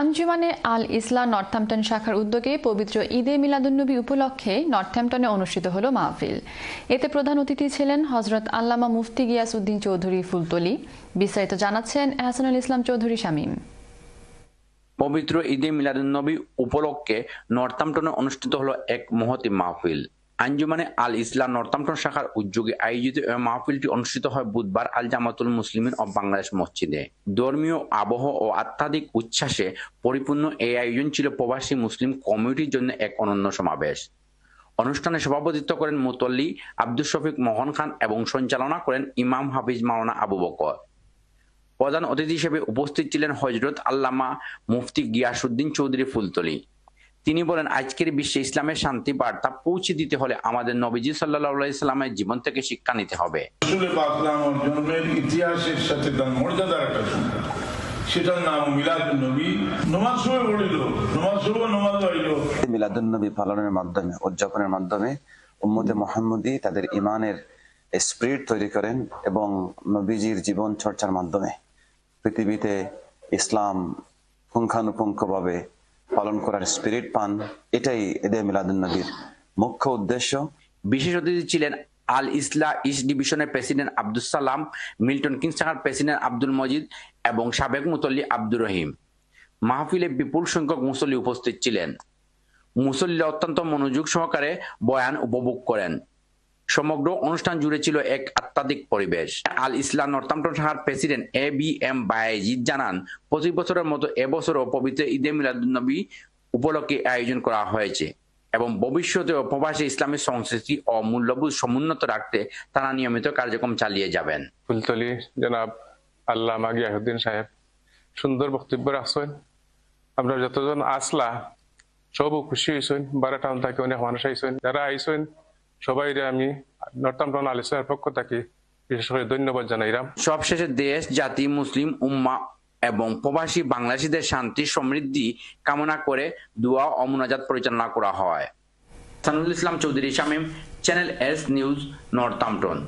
আঞ্জুমানে আল ইসলাম Northampton শাখার উদ্যোগে পবিত্র ঈদে মিলাদুন্নবী উপলক্ষে নর্থহ্যাম্পটনে অনুষ্ঠিত হল মাহফিল। এতে প্রধান অতিথি ছিলেন হজরত আল্লামা মুফতি গিয়াস উদ্দিন চৌধুরী ফুলতলি। বিস্তারিত জানাচ্ছেন এহসানুল ইসলাম চৌধুরী শামীম। পবিত্র ঈদে মিলাদুন্নবী উপলক্ষে নর্থাম্পটনে অনুষ্ঠিত হলো এক মহতি মাহফিল। আঞ্জুমানে আল ইসলাম নর্থাম্পটন শাখার উদ্যোগে আয়োজিত এই মাহফিলটি অনুষ্ঠিত হয় বুধবার আল জামাতুল মুসলিমিন অব বাংলাদেশ মসজিদে। ধর্মীয় আবহ ও আধ্যাত্মিক উচ্ছ্বাসে পরিপূর্ণ এই আয়োজন ছিল প্রবাসী মুসলিম কমিউনিটির জন্য এক অনন্য সমাবেশ। অনুষ্ঠানে সভাপতিত্ব করেন মুতল্লি আব্দুল শফিক মোহন খান এবং সঞ্চালনা করেন ইমাম হাফিজ মাওলানা আবু বকর। প্রধান অতিথি হিসেবে উপস্থিত ছিলেন হজরত আল্লামা মুফতি গিয়াসুদ্দিন চৌধুরী ফুলতলি। তিনি বলেন আজকের বিশ্বে ইসলামের শান্তি বার্তা পৌঁছে দিতে হলে আমাদের নবীজি সাল্লাহ ইসলামের জীবন থেকে শিক্ষা নিতে হবে। ইতিহাসের সাথে তার সেটার নাম নমাজ পড়িল নমাজ নমাজ হইল মিলাদুন্নবী পালনের মাধ্যমে উদযাপনের মাধ্যমে উম্মতে মোহাম্মদী তাদের ইমানের স্পিরিট তৈরি করেন এবং নবীজির জীবন চর্চার মাধ্যমে পৃথিবীতে ইসলাম পুঙ্খানুপুঙ্খভাবে পালন করার স্পিরিট পান, এটাই এদের মিলাদুন্নবীর মুখ্য উদ্দেশ্য। বিশেষ অতিথি ছিলেন আল ইসলা ইস্ট ডিভিশনের president Abdul Salam, Milton Keynes শাখার প্রেসিডেন্ট আব্দুল মজিদ এবং সাবেক মুসল্লি আব্দুর রহিম। মাহফিলে বিপুল সংখ্যক মুসল্লি উপস্থিত ছিলেন। মুসল্লিরা অত্যন্ত মনোযোগ সহকারে বয়ান উপভোগ করেন। সমগ্র অনুষ্ঠান জুড়ে ছিল এক আত্মাধিক পরিবেশ। আল ইসলাম নর্থাম্পটন শাখার president A B M Bayezid জানান প্রতি বছরের মতো এবছরও পবিত্র ঈদে মিলাদুন্নবী উপলক্ষে আয়োজন করা হয়েছে এবং ভবিষ্যতে প্রবাসী ইসলামী সংস্কৃতি ও মূল্যবোধ সমুন্নত রাখতে তারা নিয়মিত কার্যক্রম চালিয়ে যাবেন। ফুলতলি জনাব আল্লাহ গিয়াহুদ্দিন সাহেব, সুন্দর বক্তব্য রাখছেন। আমরা যতজন আসলা, সবও খুশি হয়েছেন বারা টাউন থেকে অনেক মানুষ আইসেন যারা আইসেন সবাই আমি নর্থাম্পটন আলিসের পক্ষ থেকে বিশেষ করে ধন্যবাদ জানাইলাম সবশেষে দেশ, জাতি, মুসলিম, উম্মা এবং প্রবাসী বাংলাদেশিদের শান্তি, সমৃদ্ধি কামনা করে দোয়া ও মোনাজাত পরিচালনা করা হয়। Sanul Islam Chowdhury Shamim, channel S news Northampton